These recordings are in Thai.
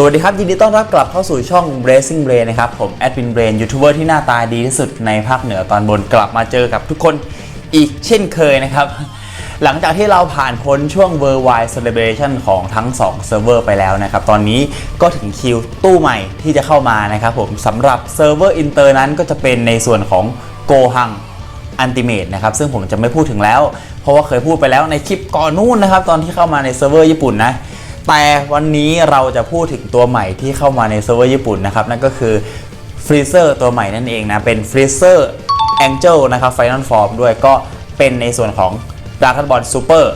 สวัสดีครับ ยินดีต้อนรับกลับเข้าสู่ช่อง Bracing Brain นะครับ ผมแอดวินเบรนยูทูบเบอร์ที่หน้าตาดีที่สุดในภาคเหนือตอนบนกลับมาเจอกับทุกคนอีกเช่นเคยนะครับ หลังจากที่เราผ่านพ้นช่วง Worldwide Celebration ของทั้ง 2 เซิร์ฟเวอร์ไปแล้วนะครับ ตอนนี้ก็ถึงคิวตู้ใหม่ที่จะเข้ามานะครับผมสำหรับเซิร์ฟเวอร์อินเตอร์นั้นก็จะเป็นในส่วนของ Gohang อันติเม e นะครับซึ่งผมจะไม่พูดถึงแล้ว เพราะว่าเคยพูดไปแล้วในคลิปก่อนนู้นนะครับตอนที่เข้ามาในเซิร์ฟเวอร์ญี่ปุ่นนะ แต่วันนี้เราจะพูดถึงตัวใหม่ที่เข้ามาในเซิร์ฟเวอร์ญี่ปุ่นนะครับ นั่นก็คือฟรีเซอร์ตัวใหม่นั่นเองนะ เป็นฟรีเซอร์แองเจิลนะครับไฟนอลฟอร์มด้วยก็เป็นในส่วนของดาร์ o บอลซูเปอร์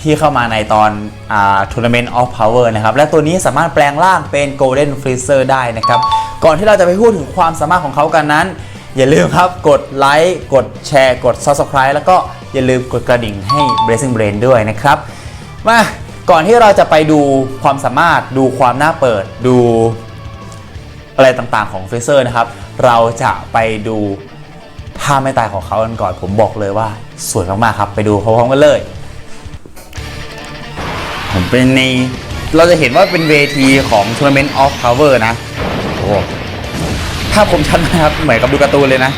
ที่เข้ามาในตอนอ่าทัวร์นาเมนต์ออฟพาวเวอร์นะครับ และตัวนี้สามารถแปลงร่างเป็นโกลเด้นฟรีเซอร์ได้นะครับ ก่อนที่เราจะไปพูดถึงความสามารถของเขากันนั้น อย่าลืมครับกดไลค์กดแชร์ กด Subscribe แล้วก็อย่าลืมกดกระดิ่งให้ Bracing Brain ด้วยนะครับ มา ก่อนที่เราจะไปดูความสามารถดูความน่าเปิดดูอะไรต่างๆของเฟเซอร์นะครับ เราจะไปดูท่าไม่ตายของเขากันก่อน ผมบอกเลยว่าสวยมากๆครับ ไปดูพร้อมๆกันเลยผมเป็นในเราจะเห็นว่าเป็นเวทีของ Tournament of Power นะโอ้ภาพคมชัดนะครับ เหมือนกับดูการ์ตูนเลยนะ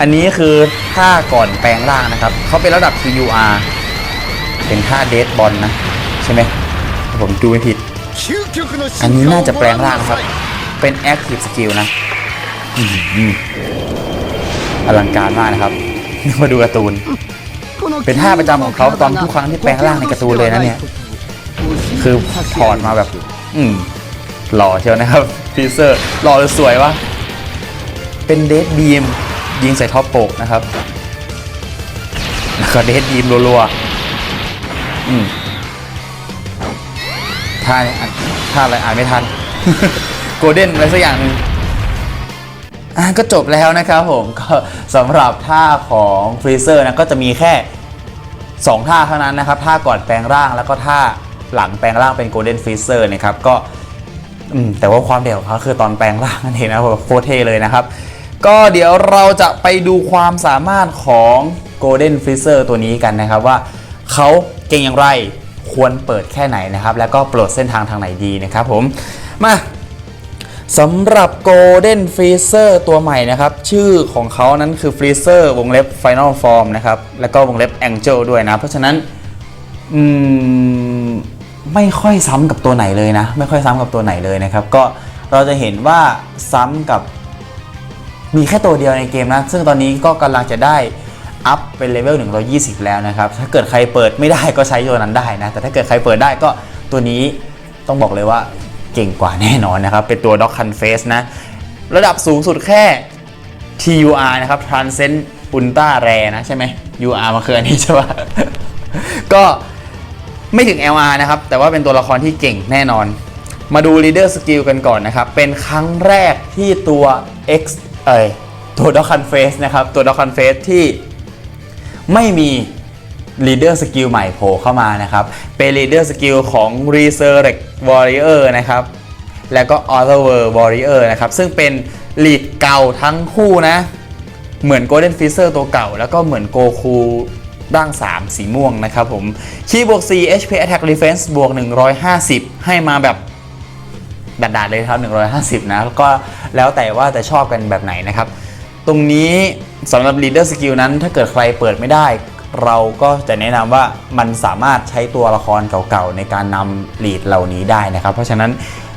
อันนี้คือท่าก่อนแปลงร่างนะครับ เขาเป็นระดับ TUR เป็นท่าเดดบอลนะ ใช่ไหมถ้าผมดูไม่ผิด อัอันนนี้นี้น่าน่าจะจะแปแปลลงงร่าร่างงนะคครัรับบเป็น Active Skill นะอลังการมากนะครับนึกว่าดูการ์ตูน เป็นท่าประจำของเขาตอนทุกครั้งที่แปลงร่างในการ์ตูนเลยนะเนี่ย คืคืออถถออดดมามาแบแบบบ อืมหล่อเชียวนะครับฟีเซอร์หล่อหรือสวยวะ เป็นเดดบีมยิงใส่ท็อปโปกนะครับ แล้วก็เดดบีมรัวๆอืม ท่าเนี่ยอะท่าอะไรอ่านไม่ทัน โกลเด้นอะไรสักอย่างหนึ่งอะก็จบแล้วนะครับผมก็สำหรับท่าของฟรีเซอร์นะก็จะมีแค่ 2 ท่าเท่านั้นนะครับท่าก่อนแปลงร่างแล้วก็ท่าหลังแปลงร่างเป็นโกลเด้นฟรีเซอร์นะครับก็แต่ว่าความเด่นของเขาคือตอนแปลงร่างนั่นเองนะครับโคตรเท่เลยนะครับ ก็เดี๋ยวเราจะไปดูความสามารถของ Golden Freezer ตัวนี้กันนะครับว่าเขาเก่งอย่างไร ควรเปิดแค่ไหนนะครับ แล้วก็โปรดเส้นทางทางไหนดีนะครับผม มาสำหรับ Golden Freezer ตัวใหม่นะครับ ชื่อของเขานั้นคือ Freezer วงเล็บ Final Form นะครับ แล้วก็วงเล็บ Angel ด้วยนะ เพราะฉะนั้นอืมไม่ค่อยซ้ำกับตัวไหนเลยนะ ไม่ค่อยซ้ำกับตัวไหนเลยนะครับ ก็เราจะเห็นว่าซ้ำกับมีแค่ตัวเดียวในเกมนะ ซึ่งตอนนี้ก็กำลังจะได้ อัพเป็นเลเวล120 แล้วนะครับ ถ้าเกิดใครเปิดไม่ได้ก็ใช้ตัวนั้นได้นะ แต่ถ้าเกิดใครเปิดได้ก็ตัวนี้ต้องบอกเลยว่าเก่งกว่าแน่นอนนะครับ เป็นตัว Dock Hunt Face นะ ระดับสูงสุดแค่ TUR นะครับ Transcend Ultra Rare นะใช่ไหม UR มาคืออันนี้ใช่ปะก็ไม่ถึง LR นะครับ แต่ว่าเป็นตัวละครที่เก่งแน่นอน มาดู Leader Skill กันก่อนนะครับ เป็นครั้งแรกที่ตัว X เอ้ยตัว Dock Hunt Face นะครับ ตัว Dock Hunt Face ที่ ไม่มี Leader Skill ใหม่โผล่เข้ามานะครับ เป็น Leader Skill ของ Resurrect Warrior นะครับ แล้วก็ Other World Warrior นะครับ ซึ่งเป็น lead เก่าทั้งคู่นะ เหมือน Golden Freezer ตัวเก่า แล้วก็เหมือนโกคูร่าง 3 สีม่วงนะครับผมคีย์บวก 4 HP Attack Defense บวก 150 ให้มาแบบดัดๆเลยครับ 150 นะแล้วก็แล้วแต่ว่าจะชอบกันแบบไหนนะครับ ตรงนี้สำหรับ Leader Skill นั้นถ้าเกิดใครเปิดไม่ได้ เราก็จะแนะนำว่ามันสามารถใช้ตัวละครเก่าๆ ในการนำ lead เหล่านี้ได้นะครับ เพราะฉะนั้น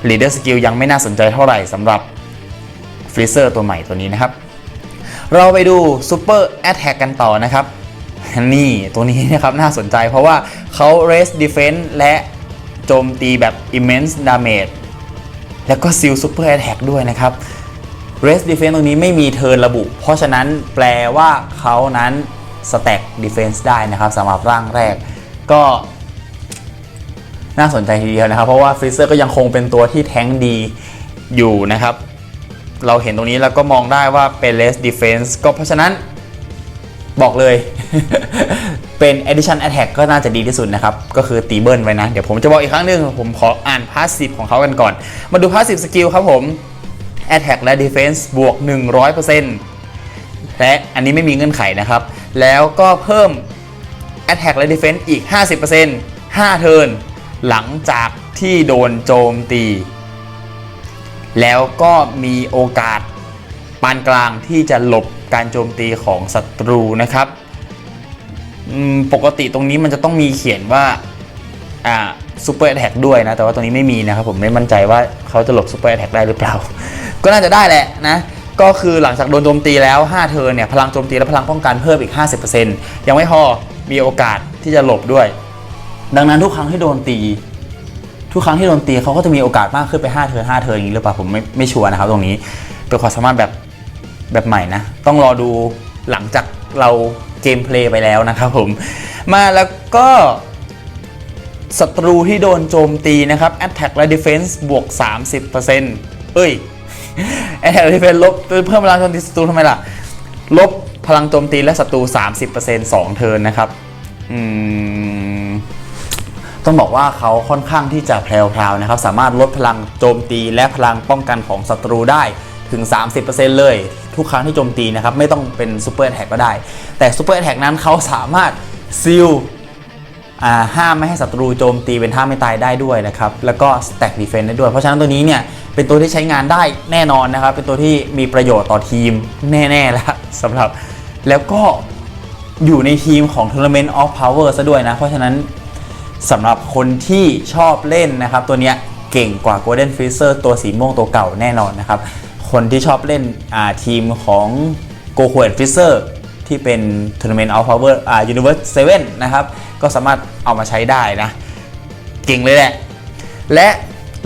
Leader Skill ยังไม่น่าสนใจเท่าไหร่สำหรับ Freezer ตัวใหม่ตัวนี้นะครับ เราไปดู Super Attack กันต่อนะครับ นี่ตัวนี้นะครับน่าสนใจเพราะว่าเขา Raise Defense และโจมตีแบบ Immense Damage แล้วก็ Seal Super Attack ด้วยนะครับ Raise Defense ตรงนี้ไม่มีเทิร์นระบุ เพราะฉะนั้นแปลว่าเขานั้น Stack Defense ได้นะครับสำหรับร่างแรกก็น่าสนใจทีเดียวนะครับ เพราะว่า Freezer ก็ยังคงเป็นตัวที่แท้งดีอยู่นะครับ เราเห็นตรงนี้แล้วก็มองได้ว่าเป็น less defense ก็เพราะฉะนั้นบอกเลย เป็น addition attack ก็น่าจะดีที่สุดนะครับ ก็คือตีเบิลไว้นะ เดี๋ยวผมจะบอกอีกครั้งหนึ่งผมขออ่าน passive ของเขากันก่อน มาดู passive skill ครับผม attack และ defense บวก 100%และอันนี้ไม่มีเงื่อนไขนะครับ แล้วก็เพิ่ม attack และ defense อีก 50% 5 เทิร์นหลังจากที่โดนโจมตี แล้วก็มีโอกาสปานกลางที่จะหลบการโจมตีของศัตรูนะครับ ปกติตรงนี้มันจะต้องมีเขียนว่า ซูเปอร์แท็กด้วยนะ แต่ว่าตรงนี้ไม่มีนะครับผมไม่มั่นใจว่าเขาจะหลบซูเปอร์แท็กได้หรือเปล่า ก็น่าจะได้แหละนะ ก็คือหลังจากโดนโจมตีแล้ว 5เทิร์เนี่ย พลังโจมตีและพลังป้องกันเพิ่มอีก 50%ยังไม่พอมีโอกาสที่จะหลบด้วย ดังนั้นทุกครั้งที่โดนตี ทุกครั้งที่โดนตีเขาก็จะมีโอกาสมากขึ้นไป 5เทิร์5เทิร์อย่างนี้หรือเปล่าผมไม่ไม่ชัวร์นะครับตรงนี้เป็นความสามารถแบบแบบใหม่นะ ต้องรอดูหลังจากเราเกมเพลย์ไปแล้วนะครับผมมาแล้วก็ ศัตรูที่โดนโจมตีนะครับ Attack และ Defense บวก 30%เอ้ย Attack และ Defense ลบเพิ่มพลังโจมตีศัตรูทำไมล่ะ ลบพลังโจมตีและศัตรู 30% 2 เทิร์นนะครับ อืม ต้องบอกว่าเขาค่อนข้างที่จะแพรวๆนะครับ สามารถลดพลังโจมตีและพลังป้องกันของศัตรูได้ถึง 30%เลย ทุกครั้งที่โจมตีนะครับ ไม่ต้องเป็นซูเปอร์แท็กก็ได้ แต่ซูเปอร์แท็กนั้นเขาสามารถซิล ห้ามไม่ให้ศัตรูโจมตีเป็นท่าไม่ตายได้ด้วยนะครับ แล้วก็สแต็กดีเฟนต์ได้ด้วย เพราะฉะนั้นตัวนี้เนี่ยเป็นตัวที่ใช้งานได้แน่นอนนะครับ เป็นตัวที่มีประโยชน์ต่อทีมแน่ๆแล้วสำหรับแล้วก็อยู่ในทีมของ Tournament of Power ซะด้วยนะ เพราะฉะนั้นสำหรับคนที่ชอบเล่นนะครับ ตัวเนี้ยเก่งกว่า Golden Freezer ตัวสีม่วงตัวเก่าแน่นอนนะครับ คนที่ชอบเล่นทีมของ Goku and Freezer ที่เป็น Tournament of Power อ่า Universe 7นะครับ ก็สามารถเอามาใช้ได้นะ เก่งเลยแหละ และ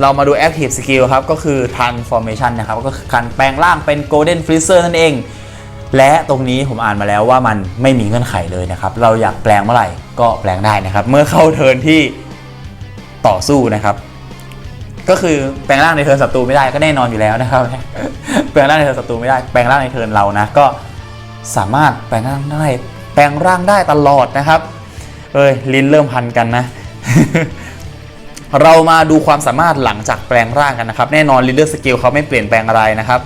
เรามาดู Active Skill ครับ ก็คือ Transformation นะครับ ก็คือการแปลงร่างเป็น Golden Freezer นั่นเอง และตรงนี้ผมอ่านมาแล้วว่ามันไม่มีเงื่อนไขเลยนะครับ เราอยากแปลงเมื่อไหร่ก็แปลงได้นะครับ เมื่อเข้าเทิร์นที่ต่อสู้นะครับ ก็คือแปลงร่างในเทิร์นศัตรูไม่ได้ก็แน่นอนอยู่แล้วนะครับ แปลงร่างในเทิร์นศัตรูไม่ได้ แปลงร่างในเทิร์นเรานะ ก็ สามารถแปลงร่างได้แปลงร่างได้ตลอดนะครับ เอ้ยลิ้นเริ่มพันกันนะ เรามาดูความสามารถหลังจากแปลงร่างกันนะครับ แน่นอน Leader Skill เขาไม่เปลี่ยนแปลงอะไรนะครับ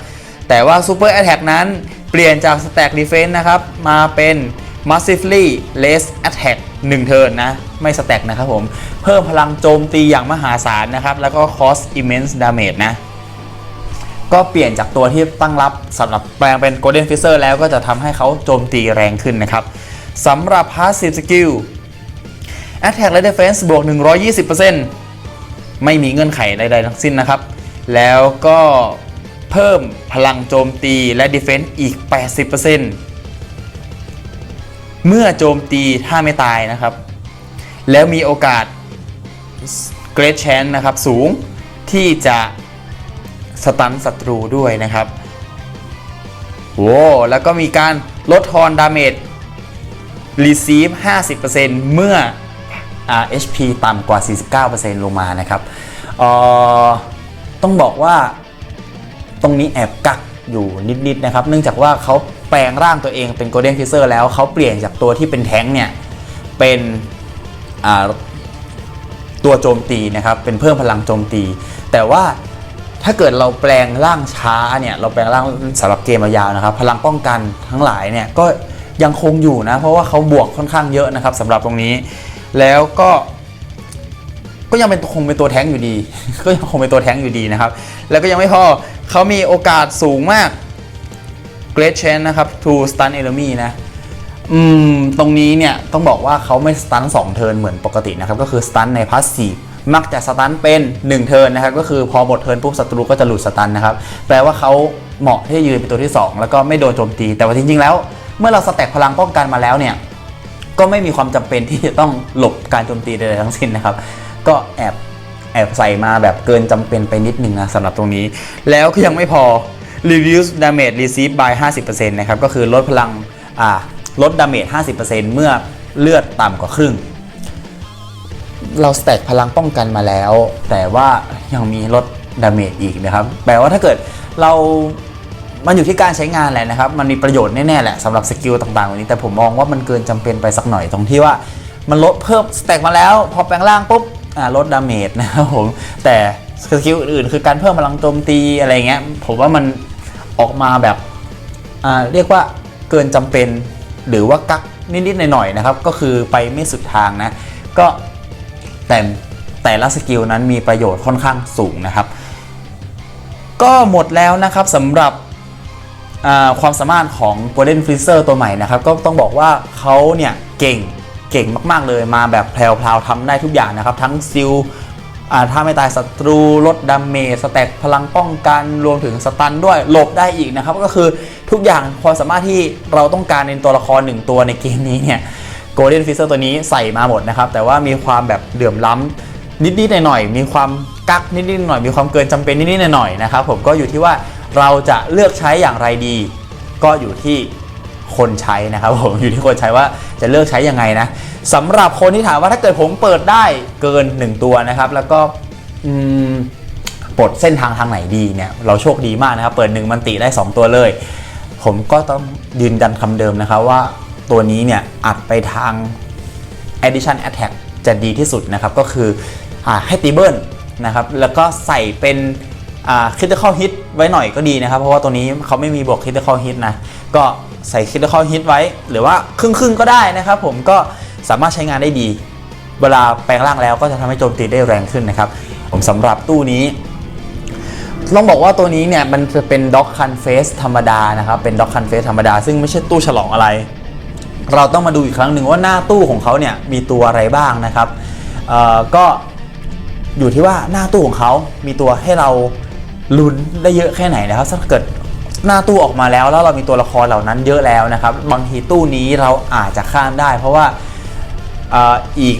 แต่ว่า Super Attack นั้นเปลี่ยนจาก Stack Defense นะครับ มาเป็น Massively Less Attack 1เทิร์นนะ ไม่ Stack นะครับผม เพิ่มพลังโจมตีอย่างมหาศาลนะครับ แล้วก็ Cost Immense Damage นะ ก็เปลี่ยนจากตัวที่ตั้งรับสำหรับแปลงเป็น Golden Freezer แล้วก็จะทำให้เขาโจมตีแรงขึ้นนะครับสำหรับ Passive Skill Attack และ Defense บวก 120%ไม่มีเงื่อนไขใดๆทั้งสิ้นนะครับ แล้วก็เพิ่มพลังโจมตีและ Defense อีก 80%เมื่อโจมตีถ้าไม่ตายนะครับ แล้วมีโอกาส Great Chance นะครับสูงที่จะ สตันศัตรูด้วยนะครับโว้แล้วก็มีการลดทอนดาเมจ Receive 50%เมื่ออ HP ต่ำกว่า 49%ลงมานะครับต้องบอกว่าตรงนี้แอบกักอยู่นิดๆนะครับ เนื่องจากว่าเขาแปลงร่างตัวเองเป็น Golden Freezer แล้วเขาเปลี่ยนจากตัวที่เป็นแท้งเนี่ย เป็นตัวโจมตีนะครับ เป็นเพิ่มพลังโจมตี แต่ว่า ถ้าเกิดเราแปลงร่างช้าเนี่ยเราแปลงร่างสำหรับเกมยาวๆนะครับ พลังป้องกันทั้งหลายเนี่ยก็ยังคงอยู่นะ เพราะว่าเขาบวกค่อนข้างเยอะนะครับสำหรับตรงนี้ แล้วก็ก็ยังเป็นคงเป็นตัวแท้งอยู่ดี ก็ยังคงเป็นตัวแท้งอยู่ดีนะครับ แล้วก็ยังไม่พอเขามีโอกาสสูงมาก Great Chance นะครับ to stun enemy นะอืมตรงนี้เนี่ยต้องบอกว่าเขาไม่สตัน2เทินเหมือนปกตินะครับ ก็คือสตันในพาสซีฟ มักจะสตันเป็น 1 เทิร์นนะครับก็คือพอหมดเทิร์นปุ๊บศัตรูก็จะหลุดสตันนะครับแปลว่าเขาเหมาะที่จะยืนเป็นตัวที่ 2 แล้วก็ไม่โดนโจมตี แต่ว่าจริงๆแล้ว เมื่อเราสแต็กพลังป้องกันมาแล้วเนี่ยก็ไม่มีความจำเป็นที่จะต้องหลบการโจมตีใดๆทั้งสิ้นนะครับ ก็แอบแอบใส่มาแบบเกินจำเป็นไปนิดนึงนะสำหรับตรงนี้ แล้วก็ยังไม่พอ reduce damage receive by 50%นะครับก็คือลดพลังอ่าลด damage 50%เมื่อเลือดต่ำกว่าครึ่ง เราสแต็กพลังป้องกันมาแล้ว แต่ว่ายังมีลดดาเมจอีกนะครับ แปลว่าถ้าเกิดเรา มันอยู่ที่การใช้งานแหละนะครับ มันมีประโยชน์แน่ๆแหละสำหรับสกิลต่างๆวันนี้ แต่ผมมองว่ามันเกินจำเป็นไปสักหน่อยตรงที่ว่า มันลดเพิ่มสแต็กมาแล้ว พอแปลงร่างปุ๊บอ่าลดดาเมจนะครับผม แต่สกิลอื่นคือการเพิ่มพลังโจมตีอะไรเงี้ย ผมว่ามันออกมาแบบอ่าเรียกว่าเกินจำเป็นหรือว่ากักนิดๆหน่อยๆนะครับ ก็คือไปไม่สุดทางนะ ก็ แต่แต่ละสกิลนั้นมีประโยชน์ค่อนข้างสูงนะครับ ก็หมดแล้วนะครับสำหรับความสามารถของ Golden Freezer ตัวใหม่นะครับ ก็ต้องบอกว่าเขาเนี่ยเก่งเก่งมาก ๆ เลยมาแบบแพรวๆทำได้ทุกอย่างนะครับ ทั้งซิลอ่าถ้าไม่ตายศัตรูลดดาเมจสแต็กพลังป้องกันรวมถึงสตันด้วยหลบได้อีกนะครับ ก็คือทุกอย่างความสามารถที่เราต้องการในตัวละครหนึ่งตัวในเกมนี้เนี่ย Golden Freezer ตัวนี้ใส่มาหมดนะครับ แต่ว่ามีความแบบเดือมล้ำนิดๆหน่อยๆมีความกักนิดๆหน่อยมีความเกินจำเป็นนิดๆหน่อยๆนะครับผมก็อยู่ที่ว่าเราจะเลือกใช้อย่างไรดี ก็อยู่ที่คนใช้นะครับผมอยู่ที่คนใช้ว่าจะเลือกใช้ยังไงนะสำหรับคนที่ถามว่าถ้าเกิดผมเปิดได้เกิน 1 ตัวนะครับ แล้วก็ปลดเส้นทางทางไหนดีเนี่ยเราโชคดีมากนะครับ เปิด1มันติได้ 2 ตัวเลย ผมก็ต้องยืนยันคำเดิมนะครับว่า ตัวนี้เนี่ยอัดไปทาง Addition Attack จะดีที่สุดนะครับ ก็คืออให้ตีเบิลนะครับ แล้วก็ใส่เป็นอ่า Critical Hit ไว้หน่อยก็ดีนะครับ เพราะว่าตัวนี้เขาไม่มีบวก Critical Hit นะ ก็ใส่ Critical Hit ไว้ หรือว่าครึ่งครึ่งๆก็ได้นะครับผมก็สามารถใช้งานได้ดี เวลาแปลงร่างแล้วก็จะทำให้โจมตีได้แรงขึ้นนะครับ ผมสำหรับตู้นี้ต้องบอกว่าตัวนี้เนี่ยมันจะเป็นด็อกคันเฟสธรรมดานะครับ เป็นด็อกคันเฟสธรรมดา ซึ่งไม่ใช่ตู้ฉลองอะไร เราต้องมาดูอีกครั้งหนึ่งว่าหน้าตู้ของเขาเนี่ยมีตัวอะไรบ้างนะครับก็อยู่ที่ว่าหน้าตู้ของเขามีตัวให้เราลุ้นได้เยอะแค่ไหนนะครับถ้าเกิดหน้าตู้ออกมาแล้วแล้วเรามีตัวละครเหล่านั้นเยอะแล้วนะครับ บางทีตู้นี้เราอาจจะข้ามได้ เพราะว่าอ่ออีก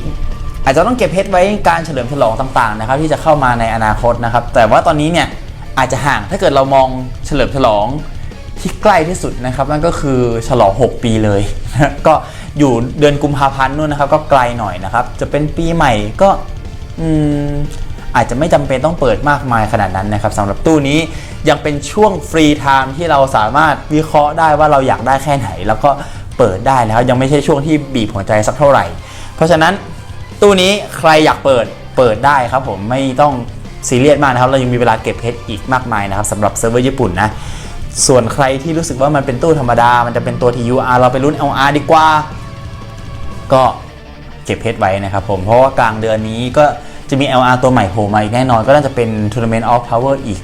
อาจจะต้องเก็บเพชรไว้การเฉลิมฉลองต่างๆนะครับ ที่จะเข้ามาในอนาคตนะครับ แต่ว่าตอนนี้เนี่ยอาจจะห่างถ้าเกิดเรามองเฉลิมฉลอง ที่ใกล้ที่สุดนะครับนั่นก็คือฉลอง 6 ปีเลย ก็อยู่เดือนกุมภาพันธ์นู่นนะครับก็ไกลหน่อยนะครับ จะเป็นปีใหม่ก็อืมอาจจะไม่จำเป็นต้องเปิดมากมายขนาดนั้นนะครับสำหรับตู้นี้ยังเป็นช่วงฟรีไทม์ที่เราสามารถวิเคราะห์ได้ว่าเราอยากได้แค่ไหน แล้วก็เปิดได้แล้วยังไม่ใช่ช่วงที่บีบหัวใจสักเท่าไหร่ เพราะฉะนั้นตู้นี้ใครอยากเปิดเปิดได้ครับผมไม่ต้องซีเรียสมากนะครับ เรายังมีเวลาเก็บเพชรอีกมากมายนะครับสำหรับเซิร์ฟเวอร์ญี่ปุ่นนะ ส่วนใครที่รู้สึกว่ามันเป็นตู้ธรรมดา มันจะเป็นตัว TUR เราไปลุ้น LR ดีกว่า ก็เก็บเพชรไว้นะครับผม เพราะว่ากลางเดือนนี้ก็จะมี LR ตัวใหม่โผล่มาอีกแน่นอน ก็น่าจะเป็น Tournament of Power อีก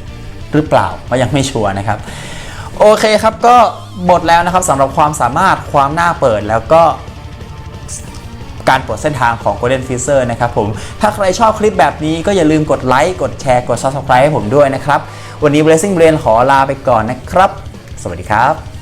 หรือเปล่า ก็ยังไม่ชัวร์นะครับ โอเคครับก็หมดแล้วนะครับสำหรับความสามารถความน่าเปิดแล้วก็การปลดเส้นทางของ Golden Freezer นะครับผม ถ้าใครชอบคลิปแบบนี้ก็อย่าลืมกดไลค์ กดแชร์ กด Subscribe ให้ผมด้วยนะครับ วันนี้ Blessing Brain ขอลาไปก่อนนะครับ สวัสดีครับ